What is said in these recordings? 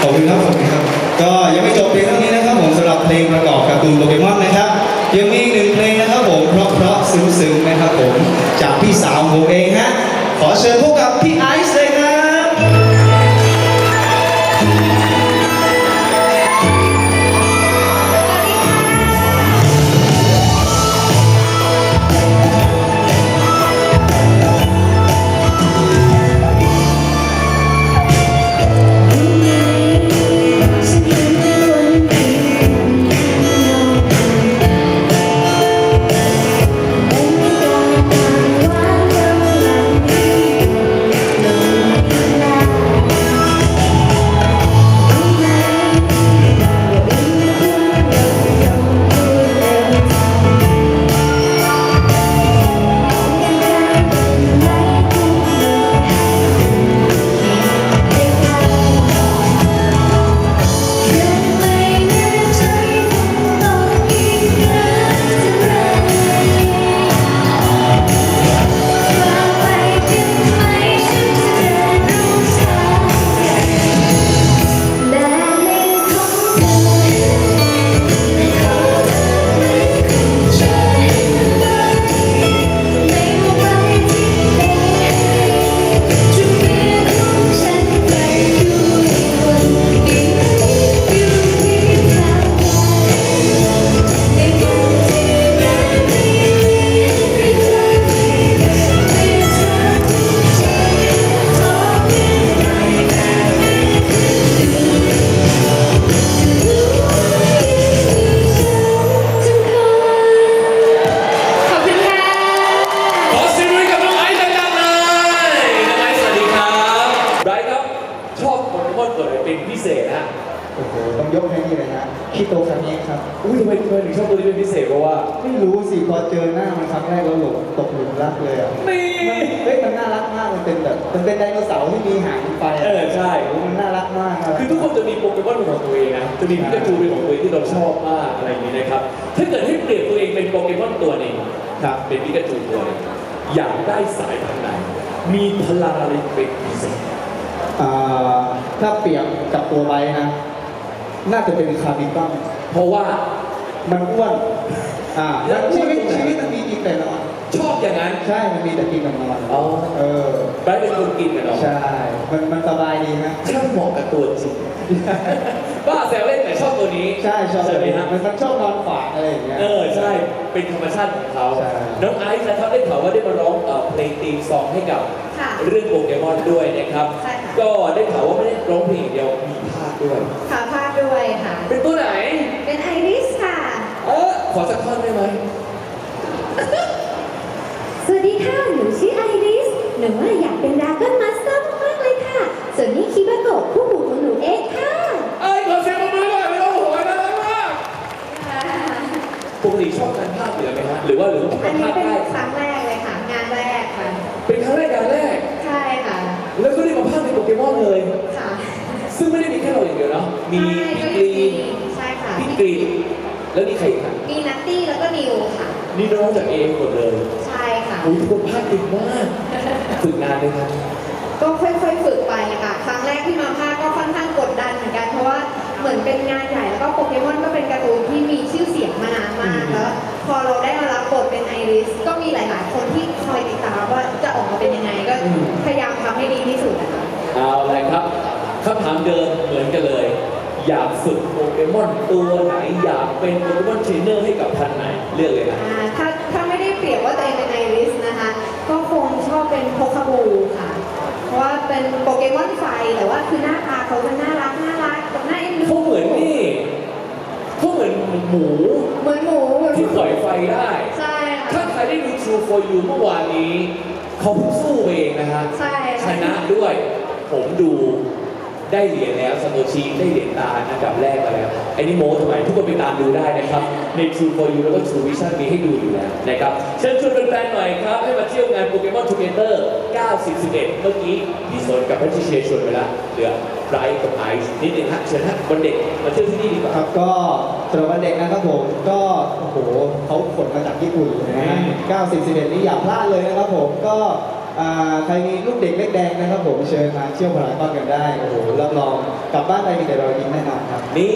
ขอบคุณครับขอบคุณครับ ก็ยังไม่จบเพียงเท่านี้นะครับผมสำหรับเพลงประกอบการ์ตูนโปเกมอนนะครับ ยังมีอีกหนึ่งเพลงนะครับผมเพราะเพราะซึ้งๆนะครับผมจากพี่สาวผมเองฮะขอเชิญพบกับพี่ไอ ต้องยกให้นี่เลยนะคิโตคามิครับ อุ้ยทำไมทำไมถึงชอบตัวนี้เป็นพิเศษเพราะว่า ไม่รู้สิพอเจอหน้ามันครั้งแรกแล้วหลงตกหลุมรักเลยอะนี่เฮ้ยมันน่ารักมากมันเป็นแบบมันเป็นไดโนเสาร์ที่มีหางไฟเออะอใช่โอ้มันน่ารักมากน่ารักคือทุกคนจะมีโปเกมอนเป็นของตัวเองนะ จะมีพิกาจูเป็นของตัวเองที่เราชอบมากอะไรอย่างนี้นะครับ ถ้าเกิดให้เปรียบตัวเองเป็นโปเกมอนตัวหนึ่งครับ เป็นพิกาจูตัวหนึ่งอยากได้สายพันธุ์ไหน มีพลังอะไรเป็นพิเศษ อ่าถ้าเปรียบกับตัวไบนะ น่าจะเป็นคาร์บิคอนเพราะว่ามันอ้วนอ่าแล้วอ้วนชีวิตตรงไหนชีวิตมันมีกินแต่นอนชอบอย่างนั้นใช่ มันมีแต่กินกับนอนอ๋อเออไบรท์เป็นคนกินกันเนาะใช่ มันมันสบายดีนะช่างเหมาะกับตัวจริงบ้าแซวเล่นแต่ชอบตัวนี้ใช่ชอบใช่ไหมฮะมันมันชอบนอนฝากอะไรอย่างเงี้ยเออใช่เป็นธรรมชาติของเขาใช่น้องไอซ์นะครับได้ข่าวว่าได้มาร้องเอ่อเพลงตีมซองให้กับ ค่ะเรื่องโปเกมอนด้วยนะครับ ใช่ค่ะ ก็ได้ข่าวว่าไม่ได้ร้องเพลงอย่างเดียวมีภาคด้วยค่ะภาคด้วยค่ะ เป็นตัวไหน เป็นไอริสค่ะ เออขอสักท่อนได้ไหมสวัสดีค่ะ หนูชื่อไอริส หนูว่าอยากเป็นดราก้อนมาสเตอร์มากๆเลยค่ะ ส่วนนี้คิบาโกะคู่หูของหนูเองค่ะ เอ้ยขอเสียงปรบมือหน่อยไม่ต้องโหยน่ารักมากปกติชอบการภาคอยู่แล้วไหมฮะหรือว่าหรือว่าอันนี้ภาคเป็นได้ครั้งแรกเลยค่ะ งานแรกค่ะ เป็นครั้งแรกการแรก ใช่ค่ะ แล้วก็ได้มาภาคในโป เกมอนเลย ค่ะ ซึ่งไม่ได้มีแค่เราอย่างเดียวเนาะมีพี่กรีนใช่ค่ะพี่กรีนแล้วนี่ใครอีกครับมีนัตตี้แล้วก็นิวค่ะ นี่น้องจากเองหมดเลยใช่ค่ะ โอ้ยทุกคนภาคดีมากฝึกนานเลยครับ ก็ค่อยๆฝึกไปค่ะ ครั้งแรกที่มาภาคก็ค่อนข้างกดดันเหมือนกันเพราะว่าเหมือนเป็นงานใหญ่แล้วก็โปเกมอนก็เป็นการ์ตูนที่มีชื่อเสียงมานานมากแล้วพพอเราได้มารับบทเป็นไอริสก็มีหลาย ๆ คนที่คอยติดตามว่าจะออกมาเป็นยังไงก็พยายามทำให้ดีที่สุดนะคะ เอาเลยครับคำถามเดิมเหมือนกันเลย อยากฝึกโปเกมอนตัวไหน อยากเป็นโปเกมอนเทรนเนอร์ให้กับพันไหนเลือกเลยนะอ่าถ้าถ้าไม่ได้เปรียบว่าตัวเองเป็นไอริสนะคะ ก็คงชอบเป็นโพคาบูค่ะ เพราะว่าเป็นโปเกมอนไฟแต่ว่าคือหน้าตาเขาจะน่ารักน่ารักกับหน้าเอ็นดูเขาเหมือนนี่เขาเหมือนหมูเหมือนหมูเหมือนหที่มูปล่อยไฟได้ ใช่ค่ะ ถ้าใครได้ดู True for You เมื่อวานนี้ เขาเพิ่งสู้เองนะฮะใช่ชค่ะนะด้วย ผมดูได้เหรียญแล้วซาโตชิได้เหรียญตาอันดับแรกมาแล้วไอ้นี่โม้ทำไมทุกคนไปตามดูได้นะครับ ใน True for You แล้วก็ True Vision มีให้ดูอยู่แล้วนะครับเชิญชวนแฟนๆหน่อยครับ ให้มาเที่ยวงานโปเกมอนทูเกเตอร์90 11 เมื่อกี้พี่สนกับพัชเชียชวนไปละเหลือไบรท์กับไอซ์นิดนึงฮะเชิญฮะวันเด็กมาเที่ยวที่นี่ดีกว่า ครับก็สำหรับวันเด็กนะครับผมก็โอ้โหเขาขนมาจากญี่ปุ่นนะฮะ90 11นี่อย่าพลาดเลยนะครับผมก็ ใครมีลูกเด็กเล็กแดงนะครับผมเชิญมาเที่ยวพารากอนกันได้โอ้โหรับรองกลับบ้านไปมีแต่รอยยิ้มแน่นอนครับ นี่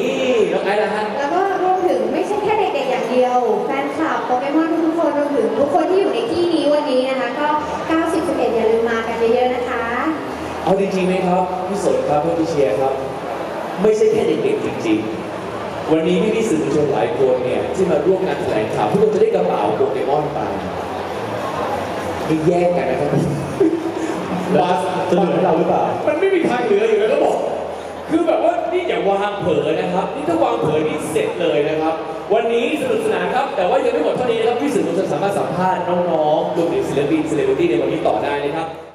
น้องไอซ์ละฮะ แล้วก็รวมถึงไม่ใช่แค่เด็กๆอย่างเดียว แฟนคลับโปเกมอนทุกๆคนรวมถึงทุกคนที่อยู่ในที่นี้วันนี้นะคะ ก็ 90 11อย่าลืมมากันเยอะๆนะคะ เอาจริงๆไหมครับพี่สนครับพี่เชียร์ครับ ไม่ใช่แค่เด็กๆจริงๆ วันนี้พี่พี่ๆสื่อมวลชนหลายคนเนี่ยที่มาร่วมงานแถลงข่าวทุกคนจะได้กระเป๋าโปเกมอนไป ไม่แยกกันนะครับบาสจะเหลือให้เราหรือเปล่า มันไม่มีทางเหลืออยู่แล้วก็บอก คือแบบว่านี่อย่าวางเผลอนะครับ นี่ถ้าวางเผลอนี่เสร็จเลยนะครับ วันนี้สนุกสนานครับ แต่ว่ายังไม่หมดเท่านี้นะครับพี่สื่อมวลชนสามารถสัมภาษณ์น้องๆรวมถึงศิลปินเซเลบริตี้ในวันนี้ต่อได้นะครับ